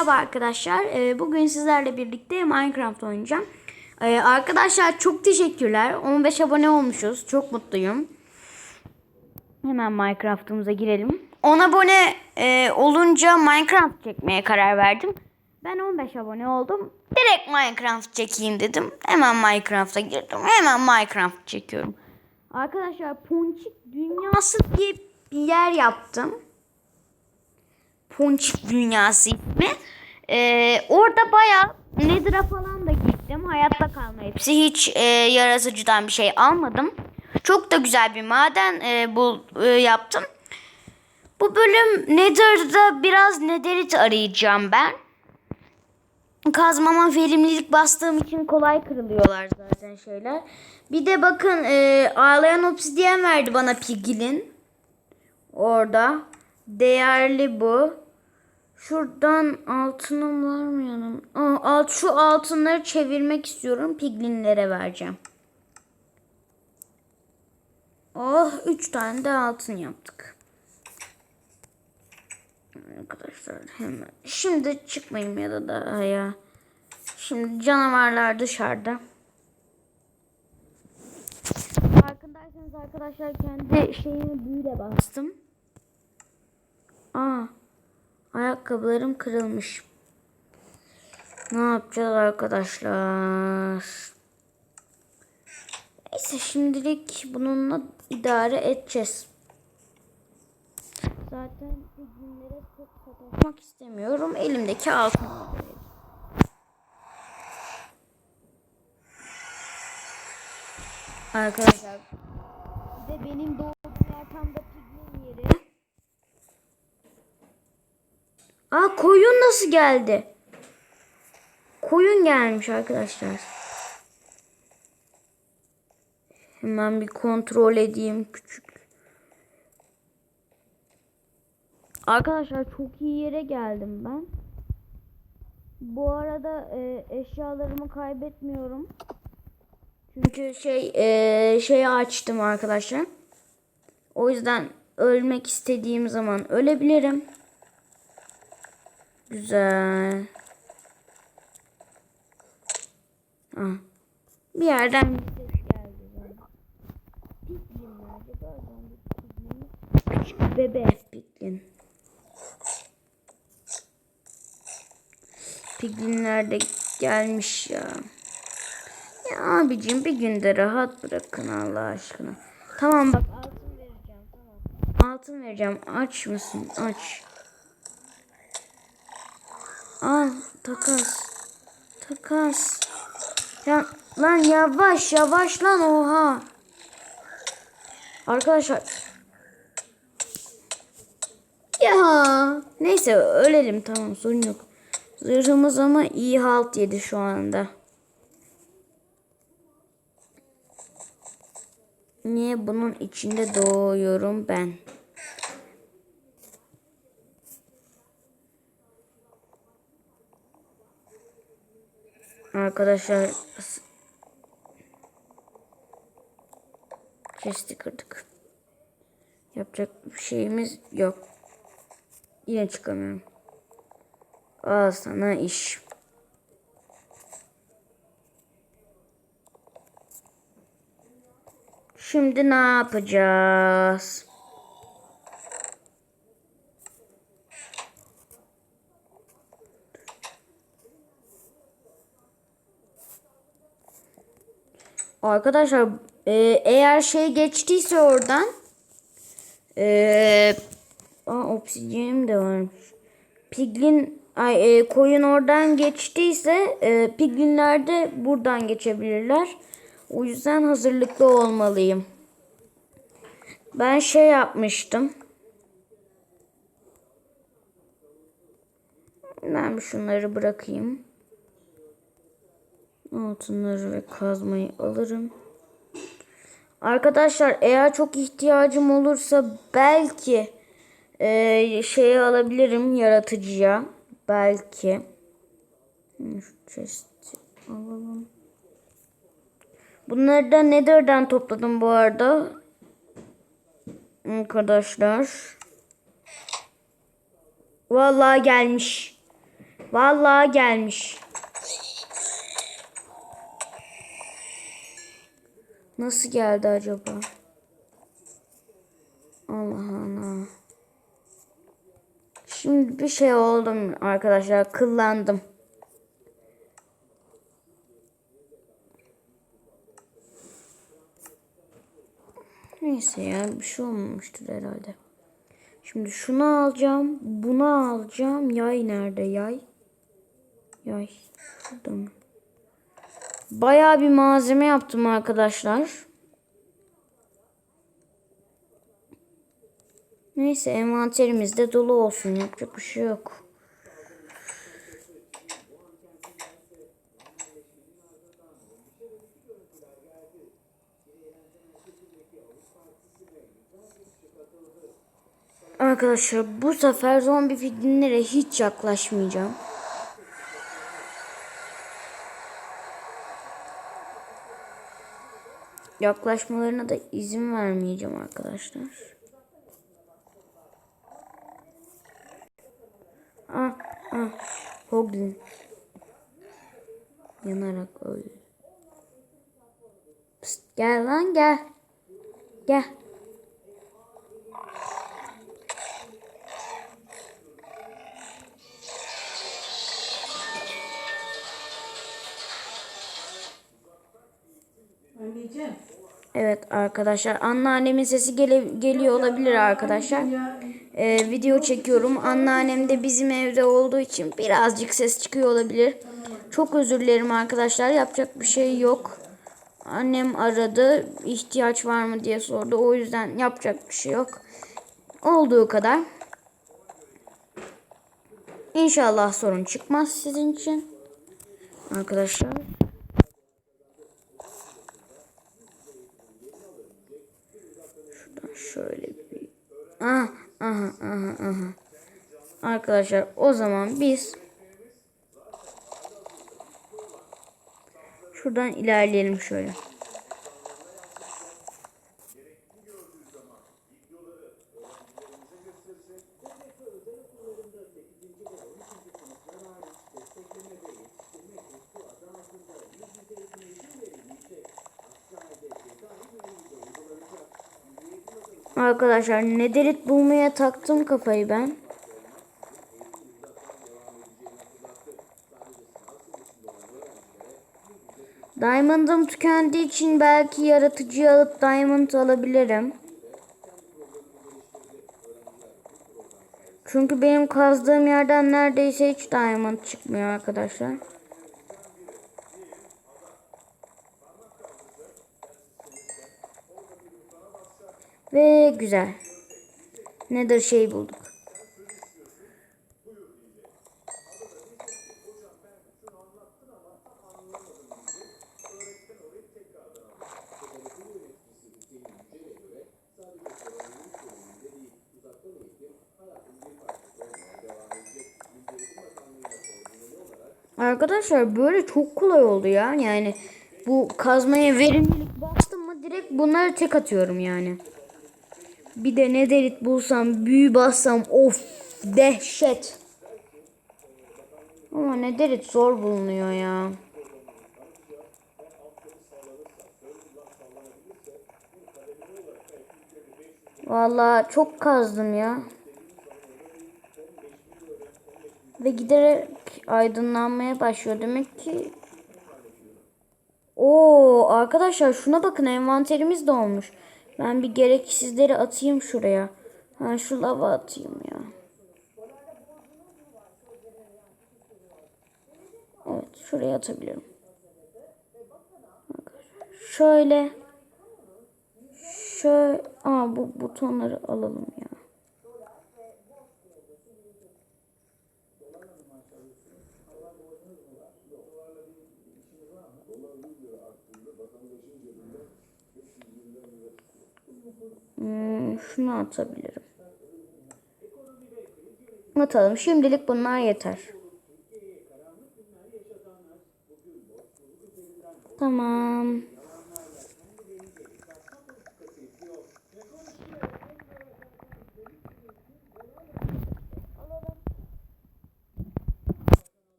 merhaba arkadaşlar. Ee, bugün sizlerle birlikte Minecraft oynayacağım. Ee, arkadaşlar çok teşekkürler. 15 abone olmuşuz. Çok mutluyum. Hemen Minecraft'ımıza girelim. 10 abone e, olunca Minecraft çekmeye karar verdim. Ben 15 abone oldum. Direkt Minecraft çekeyim dedim. Hemen Minecraft'a girdim. Hemen Minecraft çekiyorum. Arkadaşlar Ponçik Dünyası diye bir yer yaptım. Ponçik Dünyası ismi. Ee, orada bayağı Nether'a falan da gittim. Hayatta kalma hepsi. Hiç e, yaratıcıdan bir şey almadım. Çok da güzel bir maden e, bul, e, yaptım. Bu bölüm Nether'da biraz Netherite arayacağım ben. Kazmama verimlilik bastığım için kolay kırılıyorlar zaten şeyler. Bir de bakın e, ağlayan obsidyen verdi bana Pigil'in. Orada. Değerli bu. Şuradan altınım var mı yanım? Aa, alt, şu altınları çevirmek istiyorum. Piglinlere vereceğim. Oh 3 tane de altın yaptık. Arkadaşlar hemen. Şimdi çıkmayayım ya da daha ya. Şimdi canavarlar dışarıda. Farkındaysanız arkadaşlar kendi şeyimi büyüle bastım. Aa, ayakkabılarım kırılmış. Ne yapacağız arkadaşlar? Neyse şimdilik bununla idare edeceğiz. Zaten günlere çok sataşmak istemiyorum. Elimdeki altın. Arkadaşlar bir de benim doğduğum yer tam da piglin yeri. Aa koyun nasıl geldi? Koyun gelmiş arkadaşlar. Hemen bir kontrol edeyim küçük. Arkadaşlar çok iyi yere geldim ben. Bu arada e, eşyalarımı kaybetmiyorum. Çünkü şey e, şeyi açtım arkadaşlar. O yüzden ölmek istediğim zaman ölebilirim. Güzel. Ah. Bir yerden bir ses geldi. bana. Piglin nerede? Gördüm bir piglin. Küçük bebe piglin. Piglinler de gelmiş ya. Ya abicim bir günde rahat bırakın Allah aşkına. Tamam bak altın vereceğim tamam. Altın vereceğim. Aç mısın? Aç. Al takas. Takas. Ya lan yavaş yavaş lan oha. Arkadaşlar. Ya neyse ölelim tamam sorun yok. Zırhımız ama iyi halt yedi şu anda. Niye bunun içinde doğuyorum ben? Arkadaşlar chest'i kırdık. Yapacak bir şeyimiz yok. Yine çıkamıyorum. Al sana iş. Şimdi ne yapacağız? Arkadaşlar e, eğer şey geçtiyse oradan e, aa, obsidyenim de varmış. Piglin ay, e, koyun oradan geçtiyse e, piglinler de buradan geçebilirler. O yüzden hazırlıklı olmalıyım. Ben şey yapmıştım. Ben şunları bırakayım. Altınları ve kazmayı alırım. Arkadaşlar eğer çok ihtiyacım olursa belki e, şeyi alabilirim yaratıcıya. Belki. Şu chest'i alalım. Bunları da Nether'dan topladım bu arada. Arkadaşlar. Vallahi gelmiş. Vallahi gelmiş. Nasıl geldi acaba? Allah Allah. Şimdi bir şey oldum arkadaşlar. Kıllandım. Neyse ya bir şey olmamıştır herhalde. Şimdi şunu alacağım. Bunu alacağım. Yay nerede yay? Yay. Şurada mı? Bayağı bir malzeme yaptım arkadaşlar. Neyse envanterimiz de dolu olsun. Yapacak bir şey yok. Arkadaşlar bu sefer zombi filmlere hiç yaklaşmayacağım. Yaklaşmalarına da izin vermeyeceğim arkadaşlar. Ah, ah, Hoglin. Yanarak öldü. Psst, gel lan gel. Gel. Evet arkadaşlar anneannemin sesi gele- geliyor olabilir arkadaşlar. Ee, video çekiyorum. Anneannem de bizim evde olduğu için birazcık ses çıkıyor olabilir. Çok özür dilerim arkadaşlar. Yapacak bir şey yok. Annem aradı. ihtiyaç var mı diye sordu. O yüzden yapacak bir şey yok. Olduğu kadar. İnşallah sorun çıkmaz sizin için. Arkadaşlar. Şuradan şöyle bir Aha, aha, aha, aha. Arkadaşlar o zaman biz şuradan ilerleyelim şöyle. Arkadaşlar nederit bulmaya taktım kafayı ben. Diamond'ım tükendiği için belki yaratıcıyı alıp diamond alabilirim. Çünkü benim kazdığım yerden neredeyse hiç diamond çıkmıyor arkadaşlar. Ve güzel. Nether şey bulduk. Arkadaşlar böyle çok kolay oldu ya. Yani bu kazmaya verimlilik bastım mı direkt bunları tek atıyorum yani. Bir de ne derit bulsam, büyü bassam of dehşet. Ama ne derit zor bulunuyor ya. Vallahi çok kazdım ya. Ve giderek aydınlanmaya başlıyor. Demek ki Oo arkadaşlar şuna bakın envanterimiz de olmuş. Ben bir gereksizleri atayım şuraya. Ha şu lava atayım ya. Evet şuraya atabilirim. Şöyle. Şöyle. Aa bu butonları alalım ya. Hmm, şunu atabilirim. Atalım. Şimdilik bunlar yeter. Tamam.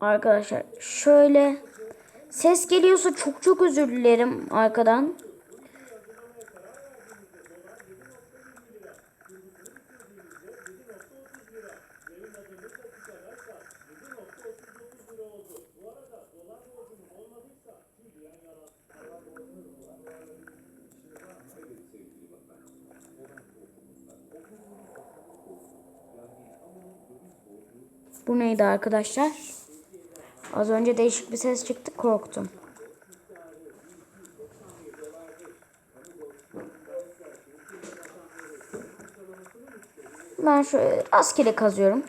Arkadaşlar şöyle ses geliyorsa çok çok özür dilerim arkadan. Bu neydi arkadaşlar? Az önce değişik bir ses çıktı korktum. Ben şöyle rastgele kazıyorum.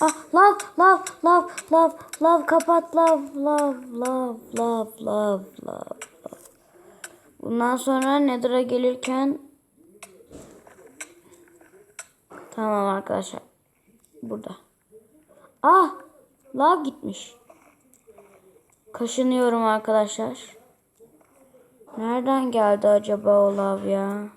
Ah lav lav lav lav lav kapat lav lav lav lav lav lav. Bundan sonra Nether'a gelirken Tamam arkadaşlar. Burada. Ah! Lav gitmiş. Kaşınıyorum arkadaşlar. Nereden geldi acaba o lav ya?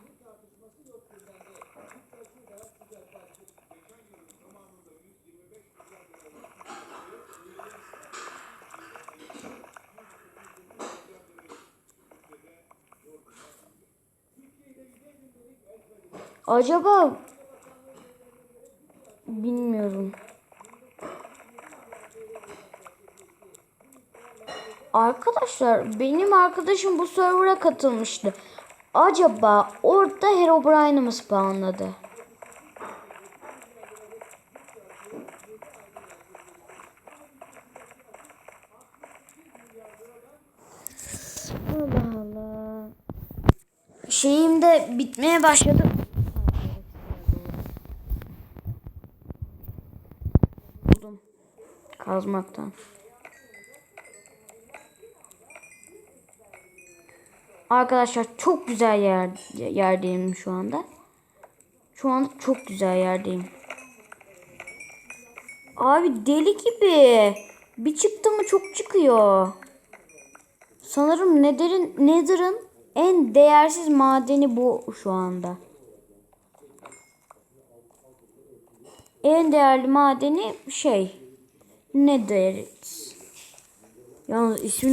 Acaba Arkadaşlar benim arkadaşım bu server'a katılmıştı. Acaba orada Herobrine'ı mı spawnladı? Allah Allah. Şeyim de bitmeye başladı. Buldum. Kazmaktan. Arkadaşlar çok güzel yer yerdeyim şu anda. Şu anda çok güzel yerdeyim. Abi deli gibi. Bir çıktı mı çok çıkıyor. Sanırım Nether'ın Nether'ın en değersiz madeni bu şu anda. En değerli madeni şey Netherite. Yalnız ismi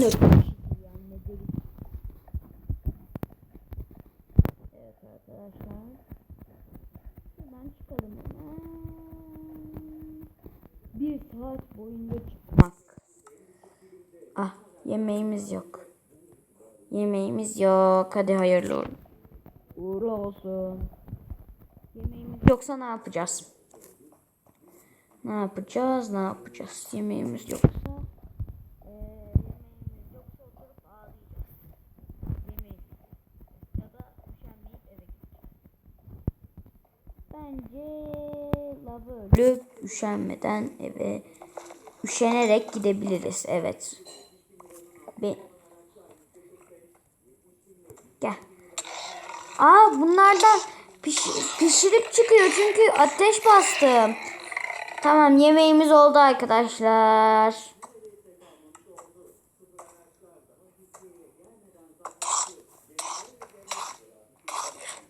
Evet arkadaşlar. Şuradan çıkalım hemen. Bir saat boyunca çıkmak. Ah yemeğimiz yok. Yemeğimiz yok. Hadi hayırlı olsun. Uğurlu olsun. Yemeğimiz yoksa ne yapacağız? Ne yapacağız? Ne yapacağız? Yemeğimiz yoksa eee, yemeğimiz yoksa oturup ağlayacağız. Yemeğimiz ya da üşenmeyip eve gideceğiz. Bence lavı ölüp üşenmeden eve üşenerek gidebiliriz. Evet. Ben Gel. Aa bunlardan piş- pişirip çıkıyor çünkü ateş bastım. Tamam yemeğimiz oldu arkadaşlar.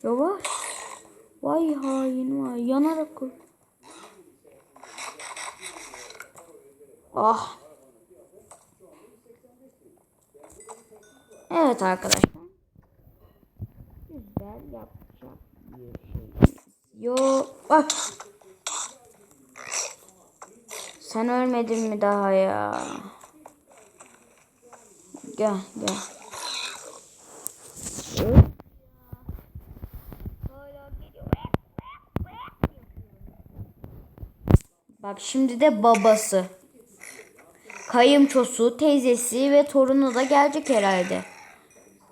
Yavaş. Vay hain vay yanarak öl. Ah. Evet arkadaşlar. Güzel yapacak bir şey yok. Bak. Sen ölmedin mi daha ya? Gel gel. Bak şimdi de babası. Kayınçosu, teyzesi ve torunu da gelecek herhalde.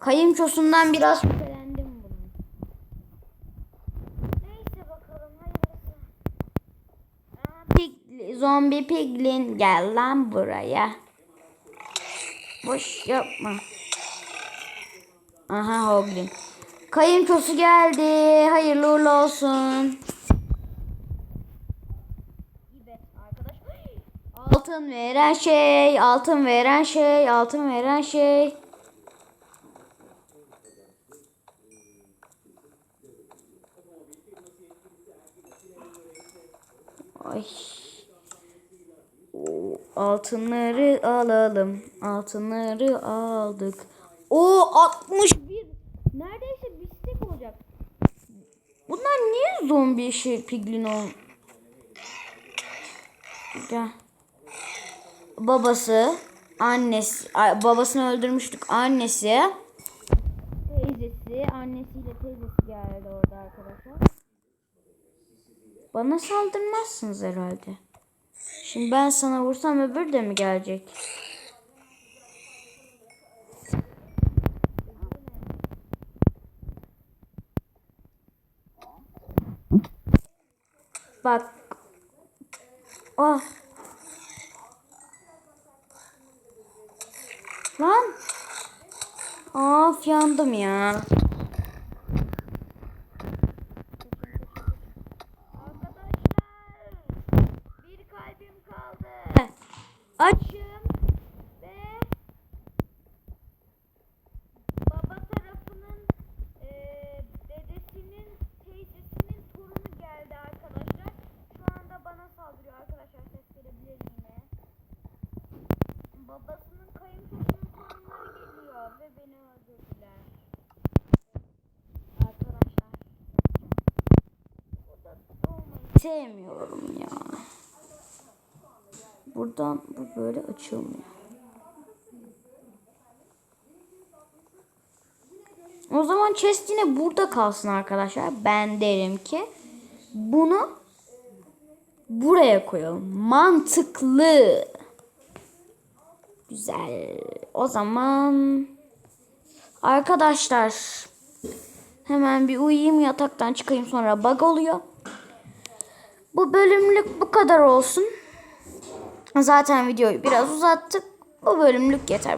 Kayınçosundan biraz şüphelendim bunun. Neyse bakalım hayırlısı. Zombi piglin gel lan buraya. Boş yapma. Aha Hoglin. Kayınçosu geldi. Hayırlı uğurlu olsun. Altın veren şey, altın veren şey, altın veren şey. Ay. Altınları alalım. Altınları aldık. O 61. Neredeyse bistek olacak. Bunlar niye zombi şey piglin ol? Gel. Babası, annesi, babasını öldürmüştük. Annesi, teyzesi, annesiyle teyzesi geldi orada arkadaşlar. Bana saldırmazsınız herhalde. Şimdi ben sana vursam öbür de mi gelecek? Bak. Ah. Lan. Of yandım ya. Arkadaşlar bir kalbim kaldı. Açım ve baba tarafının eee, dedesinin teyzesinin torunu geldi arkadaşlar. Şu anda bana saldırıyor arkadaşlar ses gelebilir yine. Babasının kayınpederinin torunları geliyor ve beni öldürdüler. Arkadaşlar. Burada olmayı sevmiyorum ya. Buradan bu böyle açılmıyor. O zaman chest yine burada kalsın arkadaşlar. Ben derim ki bunu buraya koyalım. Mantıklı. Güzel. O zaman arkadaşlar hemen bir uyuyayım yataktan çıkayım sonra bug oluyor. Bu bölümlük bu kadar olsun. Zaten videoyu biraz uzattık. Bu bölümlük yeter.